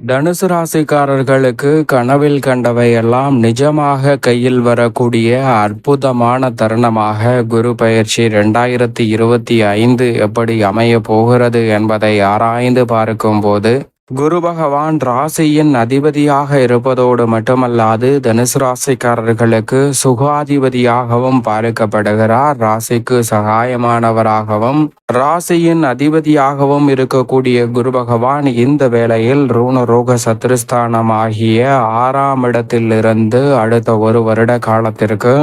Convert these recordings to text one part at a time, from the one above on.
தனுசு ராசிக்காரர்களுக்கு கனவில் கண்டவையெல்லாம் நிஜமாக கையில் வரக்கூடிய அற்புதமான தருணமாக குரு பயிற்சி ரெண்டாயிரத்தி இருபத்தி ஐந்து எப்படி அமைய போகிறது என்பதை ஆராய்ந்து பார்க்கும்போது குரு பகவான் ராசியின் அதிபதியாக இருப்பதோடு மட்டுமல்லாது தனுசு ராசிக்காரர்களுக்கு சுகாதிபதியாகவும் பார்க்கப்படுகிறார். ராசிக்கு சகாயமானவராகவும் ராசியின் அதிபதியாகவும் இருக்கக்கூடிய குரு பகவான் இந்த வேளையில் ரூணரோக சத்ருஸ்தானம் ஆகிய ஆறாம் இடத்திலிருந்து அடுத்த ஒரு வருட காலத்திற்கு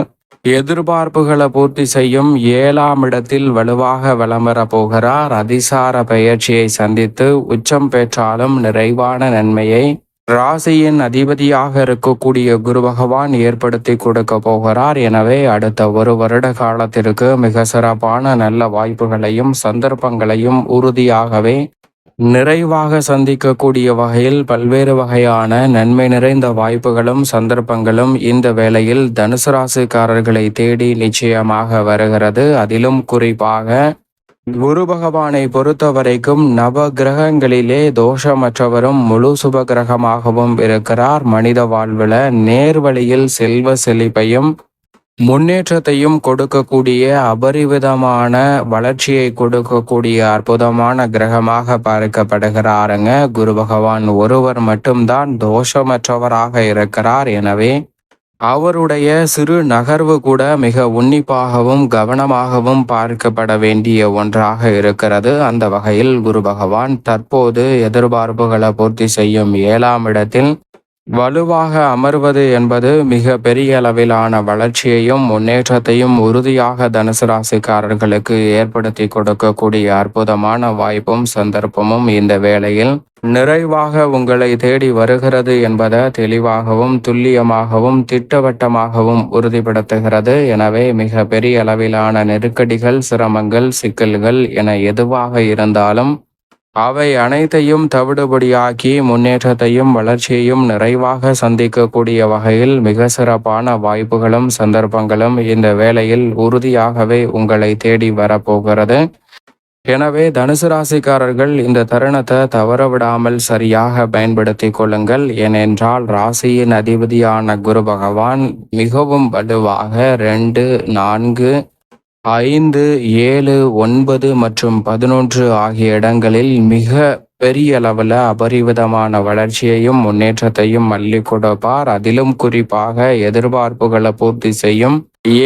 எதிர்பார்ப்புகளை பூர்த்தி செய்யும் ஏழாம் இடத்தில் வலுவாக வலம் போகிறார். அதிசார பயிற்சியை சந்தித்து உச்சம் பெற்றாலும் நிறைவான நன்மையை ராசியின் அதிபதியாக இருக்கக்கூடிய குரு பகவான் ஏற்படுத்தி கொடுக்க போகிறார். எனவே அடுத்த ஒரு வருட காலத்திற்கு மிக சிறப்பான நல்ல வாய்ப்புகளையும் சந்தர்ப்பங்களையும் உறுதியாகவே நிறைவாக சந்திக்கக்கூடிய வகையில் பல்வேறு வகையான நன்மை நிறைந்த வாய்ப்புகளும் சந்தர்ப்பங்களும் இந்த வேளையில் தனுசு ராசிக்காரர்களை தேடி நிச்சயமாக வருகிறது. அதிலும் குறிப்பாக குரு பகவானை பொறுத்த வரைக்கும் நவ கிரகங்களிலே தோஷமற்றவரும் முழு சுப கிரகமாகவும் இருக்கிறார். மனித வாழ்வில் நேர்வழியில் செல்வ செழிப்பையும் முன்னேற்றத்தையும் கொடுக்கக்கூடிய அபரிவிதமான வளர்ச்சியை கொடுக்கக்கூடிய அற்புதமான கிரகமாக பார்க்கப்படுகிறாருங்க. குரு பகவான் ஒருவர் மட்டும்தான் தோஷமற்றவராக இருக்கிறார். எனவே அவருடைய சிறு நகர்வு கூட மிக உன்னிப்பாகவும் கவனமாகவும் பார்க்கப்பட வேண்டிய ஒன்றாக இருக்கிறது. அந்த வகையில் குரு பகவான் தற்போது எதிர்பார்ப்புகளை பூர்த்தி செய்யும் ஏழாம் இடத்தில் வலுவாக அமர்வது என்பது மிக பெரிய அளவிலான வளர்ச்சியையும் முன்னேற்றத்தையும் உறுதியாக தனுசு ராசிக்காரர்களுக்கு ஏற்படுத்தி கொடுக்கக்கூடிய அற்புதமான வாய்ப்பும் சந்தர்ப்பமும் இந்த வேளையில் நிறைவாக உங்களை தேடி வருகிறது என்பதை தெளிவாகவும் துல்லியமாகவும் திட்டவட்டமாகவும் உறுதிப்படுத்துகிறது. எனவே மிக பெரிய அளவிலான நெருக்கடிகள் சிரமங்கள் சிக்கல்கள் என எதுவாக இருந்தாலும் அவை அனைத்தையும் தவிடுபடியாக்கி முன்னேற்றத்தையும் வளர்ச்சியையும் நிறைவாக சந்திக்கக்கூடிய வகையில் மிக சிறப்பான வாய்ப்புகளும் சந்தர்ப்பங்களும் இந்த வேளையில் உறுதியாகவே உங்களை தேடி வரப்போகிறது. எனவே தனுசு ராசிக்காரர்கள் இந்த தருணத்தை தவற விடாமல் சரியாக பயன்படுத்தி கொள்ளுங்கள். ஏனென்றால் ராசியின் அதிபதியான குரு பகவான் மிகவும் வலுவாக ரெண்டு நான்கு ஐந்து ஏழு ஒன்பது மற்றும் பதினொன்று ஆகிய இடங்களில் மிக பெரிய அளவில் அபரிவிதமான வளர்ச்சியையும் முன்னேற்றத்தையும் மல்லி கொடுப்பார். அதிலும் குறிப்பாக எதிர்பார்ப்புகளை பூர்த்தி செய்யும்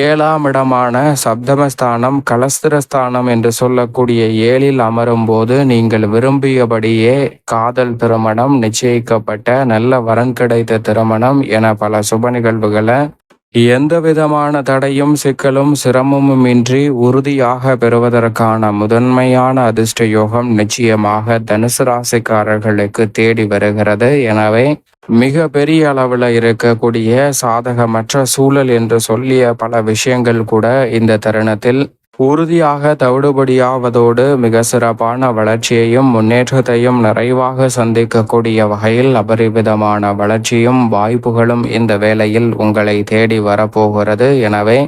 ஏழாம் இடமான சப்தமஸ்தானம் கலஸ்திரஸ்தானம் என்று சொல்லக்கூடிய ஏழில் அமரும் போது நீங்கள் விரும்பியபடியே காதல் திருமணம் நிச்சயிக்கப்பட்ட நல்ல வரன் கிடைத்த திருமணம் என பல சுப நிகழ்வுகளை எந்த விதமான தடையும் சிக்கலும் சிரமமும் இன்றி உறுதியாக பெறுவதற்கான முதன்மையான அதிர்ஷ்ட யோகம் நிச்சயமாக தனுசு ராசிக்காரர்களுக்கு தேடி வருகிறது. எனவே மிக பெரிய அளவில் இருக்கக்கூடிய சாதகமற்ற சூழல் என்று சொல்லிய பல விஷயங்கள் கூட இந்த தருணத்தில் உறுதியாக தவிடுபடியாவதோடு மிக சிறப்பான வளர்ச்சியையும் முன்னேற்றத்தையும் நிறைவாக சந்திக்கக்கூடிய வகையில் அபரிவிதமான வளர்ச்சியும் வாய்ப்புகளும் இந்த வேளையில் உங்களை தேடி வரப்போகிறது. எனவே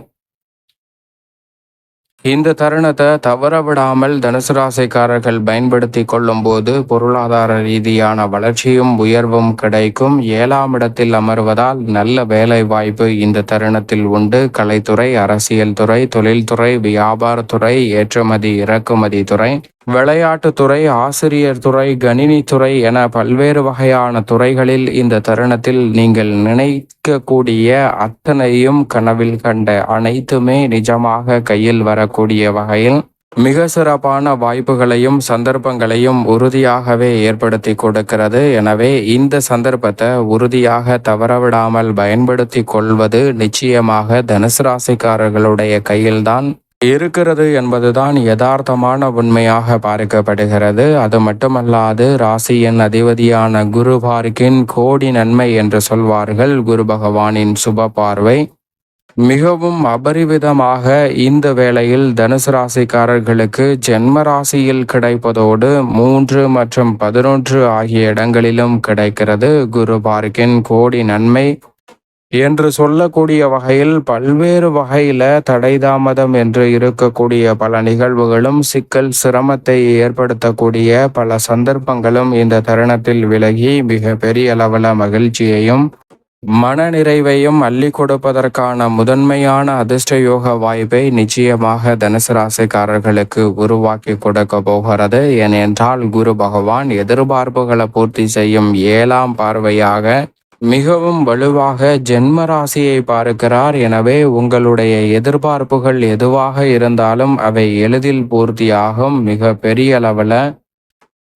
இந்த தருணத்தை தவற விடாமல் தனுசு ராசிக்காரர்கள் பயன்படுத்தி கொள்ளும் போது பொருளாதார ரீதியான வளர்ச்சியும் உயர்வும் கிடைக்கும். ஏழாம் இடத்தில் அமர்வதால் நல்ல வேலை வாய்ப்பு இந்த தருணத்தில் உண்டு. கலைத்துறை அரசியல் துறை தொழில்துறை வியாபாரத்துறை ஏற்றுமதி இறக்குமதி துறை விளையாட்டுத்துறை ஆசிரியர் துறை கணினித்துறை என பல்வேறு வகையான துறைகளில் இந்த தருணத்தில் நீங்கள் நினைக்கக்கூடிய அத்தனையும் கனவில் கண்ட அனைத்துமே நிஜமாக கையில் வரக்கூடிய வகையில் மிக சிறப்பான வாய்ப்புகளையும் சந்தர்ப்பங்களையும் உறுதியாகவே ஏற்படுத்தி கொடுக்கிறது. எனவே இந்த சந்தர்ப்பத்தை உறுதியாக தவறவிடாமல் பயன்படுத்தி கொள்வது நிச்சயமாக தனுசு ராசிக்காரர்களுடைய கையில்தான். இருக்கிறது என்பதுதான் யதார்த்தமான உண்மையாக பார்க்கப்படுகிறது. அது மட்டுமல்லாது ராசியின் அதிபதியான குரு பார்க்கின் கோடி நன்மை என்று சொல்வார்கள். குரு பகவானின் சுப பார்வை. மிகவும் அபரிவிதமாக இந்த வேளையில் தனுசு ராசிக்காரர்களுக்கு ஜென்ம ராசியில் கிடைப்பதோடு மூன்று மற்றும் பதினொன்று ஆகிய இடங்களிலும் கிடைக்கிறது. குரு பார்க்கின் கோடி நன்மை. என்று சொல்லக்கூடிய வகையில் பல்வேறு வகையில தடை தாமதம் என்று இருக்கக்கூடிய பல நிகழ்வுகளும் சிக்கல் சிரமத்தை ஏற்படுத்தக்கூடிய பல சந்தர்ப்பங்களும் இந்த தருணத்தில் விலகி மிக பெரிய அளவில் மகிழ்ச்சியையும் மன நிறைவையும் அள்ளி கொடுப்பதற்கான முதன்மையான அதிர்ஷ்ட யோக வாய்ப்பை நிச்சயமாக தனுசு ராசிக்காரர்களுக்கு உருவாக்கி கொடுக்க போகிறது. ஏனென்றால் குரு பகவான் எதிர்பார்ப்புகளை பூர்த்தி செய்யும் ஏழாம் பார்வையாக மிகவும் வலுவாக ஜென்ம ராசியை பார்க்கிறார். எனவே உங்களுடைய எதிர்பார்ப்புகள் எதுவாக இருந்தாலும் அவை எளிதில் பூர்த்தியாகும். மிக பெரிய அளவில்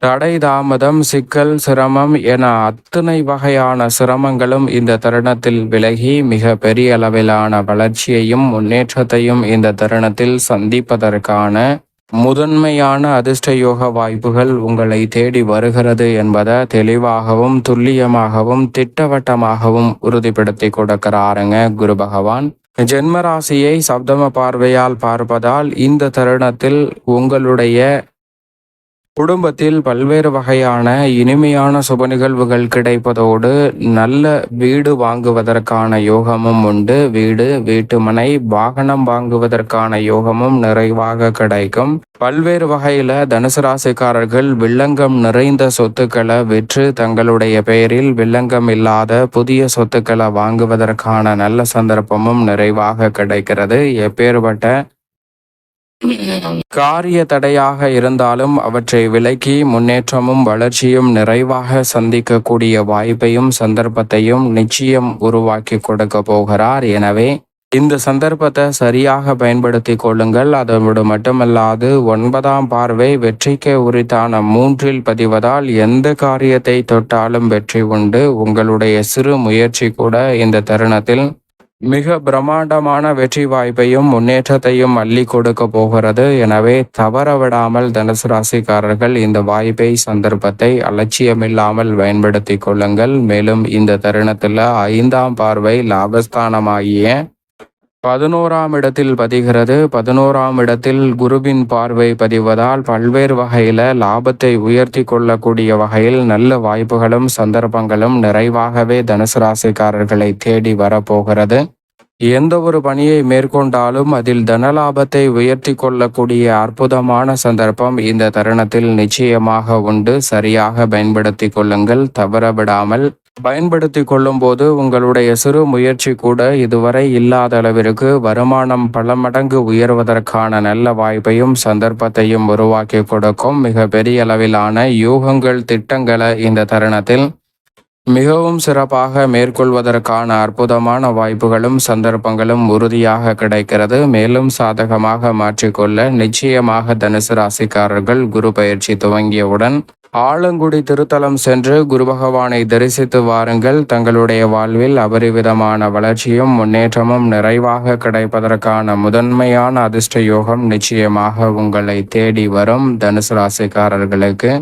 தடை தாமதம் சிக்கல் சிரமம் என அத்தனை வகையான சிரமங்களும் இந்த தருணத்தில் விலகி மிக பெரிய அளவிலான வளர்ச்சியையும் முன்னேற்றத்தையும் இந்த தருணத்தில் சந்திப்பதற்கான முதன்மையான அதிர்ஷ்ட யோக வாய்ப்புகள் உங்களை தேடி வருகிறது என்பதை தெளிவாகவும் துல்லியமாகவும் திட்டவட்டமாகவும் உறுதிப்படுத்தி கொடுக்கிறாருங்க குரு பகவான். ஜென்மராசியை சப்தம பார்வையால் பார்ப்பதால் இந்த தருணத்தில் உங்களுடைய குடும்பத்தில் பல்வேறு வகையான இனிமையான சுப நிகழ்வுகள் கிடைப்பதோடு நல்ல வீடு வாங்குவதற்கான யோகமும் உண்டு. வீடு வீட்டுமனை வாகனம் வாங்குவதற்கான யோகமும் நிறைவாக கிடைக்கும். பல்வேறு வகையில தனுசு ராசிக்காரர்கள் வில்லங்கம் நிறைந்த சொத்துக்களை விற்று தங்களுடைய பெயரில் வில்லங்கம் இல்லாத புதிய சொத்துக்களை வாங்குவதற்கான நல்ல சந்தர்ப்பமும் நிறைவாக கிடைக்கிறது. எப்பேற்பட்ட காரிய தடையாக இருந்தாலும் அவற்றை விலக்கி முன்னேற்றமும் வளர்ச்சியும் நிறைவாக சந்திக்கக்கூடிய வாய்ப்பையும் சந்தர்ப்பத்தையும் நிச்சயம் உருவாக்கி கொடுக்க போகிறார். எனவே இந்த சந்தர்ப்பத்தை சரியாக பயன்படுத்தி கொள்ளுங்கள். அதோடு மட்டுமல்லாது ஒன்பதாம் பார்வை வெற்றிக்கு உரித்தான மூன்றில் பதிவதால் எந்த காரியத்தை தொட்டாலும் வெற்றி உண்டு. உங்களுடைய சிறு முயற்சி கூட இந்த தருணத்தில் மிக பிரம்மாண்டமான வெற்றி வாய்ப்பையும் முன்னேற்றத்தையும் அள்ளி கொடுக்க போகிறது. எனவே தவற விடாமல் தனுசு ராசிக்காரர்கள் இந்த வாய்ப்பை சந்தர்ப்பத்தை அலட்சியமில்லாமல் பயன்படுத்தி கொள்ளுங்கள். மேலும் இந்த தருணத்தில் ஐந்தாம் பார்வை லாபஸ்தானமாகிய பதினோராம் இடத்தில் பதிகிறது. பதினோராம் இடத்தில் குருவின் பார்வை பதிவதால் பல்வேறு வகையில் லாபத்தை உயர்த்தி கொள்ளக்கூடிய வகையில் நல்ல வாய்ப்புகளும் சந்தர்ப்பங்களும் நிறைவாகவே தனுசு ராசிக்காரர்களை தேடி வரப்போகிறது. எந்த ஒரு பணியை மேற்கொண்டாலும் அதில் தனலாபத்தை உயர்த்தி கொள்ளக்கூடிய அற்புதமான சந்தர்ப்பம் இந்த தருணத்தில் நிச்சயமாக உண்டு. சரியாக பயன்படுத்தி கொள்ளுங்கள் தவறவிடாமல். பயன்படுத்தி கொள்ளும் போது உங்களுடைய சிறு முயற்சி கூட இதுவரை இல்லாத அளவிற்கு வருமானம் பல மடங்கு உயர்வதற்கான நல்ல வாய்ப்பையும் சந்தர்ப்பத்தையும் உருவாக்கி கொடுக்கும் மிக பெரிய அளவிலான யூகங்கள் திட்டங்களை இந்த தருணத்தில் மிகவும் சிறப்பாக மேற்கொள்வதற்கான அற்புதமான வாய்ப்புகளும் சந்தர்ப்பங்களும் உறுதியாக கிடைக்கிறது. மேலும் சாதகமாக மாற்றிக்கொள்ள நிச்சயமாக தனுசு ராசிக்காரர்கள் குரு பயிற்சி துவங்கியவுடன் ஆலங்குடி திருத்தலம் சென்று குரு பகவானை தரிசித்து வாருங்கள். தங்களுடைய வாழ்வில் அபரிவிதமான வளர்ச்சியும் முன்னேற்றமும் நிறைவாக கிடைப்பதற்கான முதன்மையான அதிர்ஷ்ட யோகம் நிச்சயமாக உங்களை தேடி வரும் தனுசு ராசிக்காரர்களுக்கு.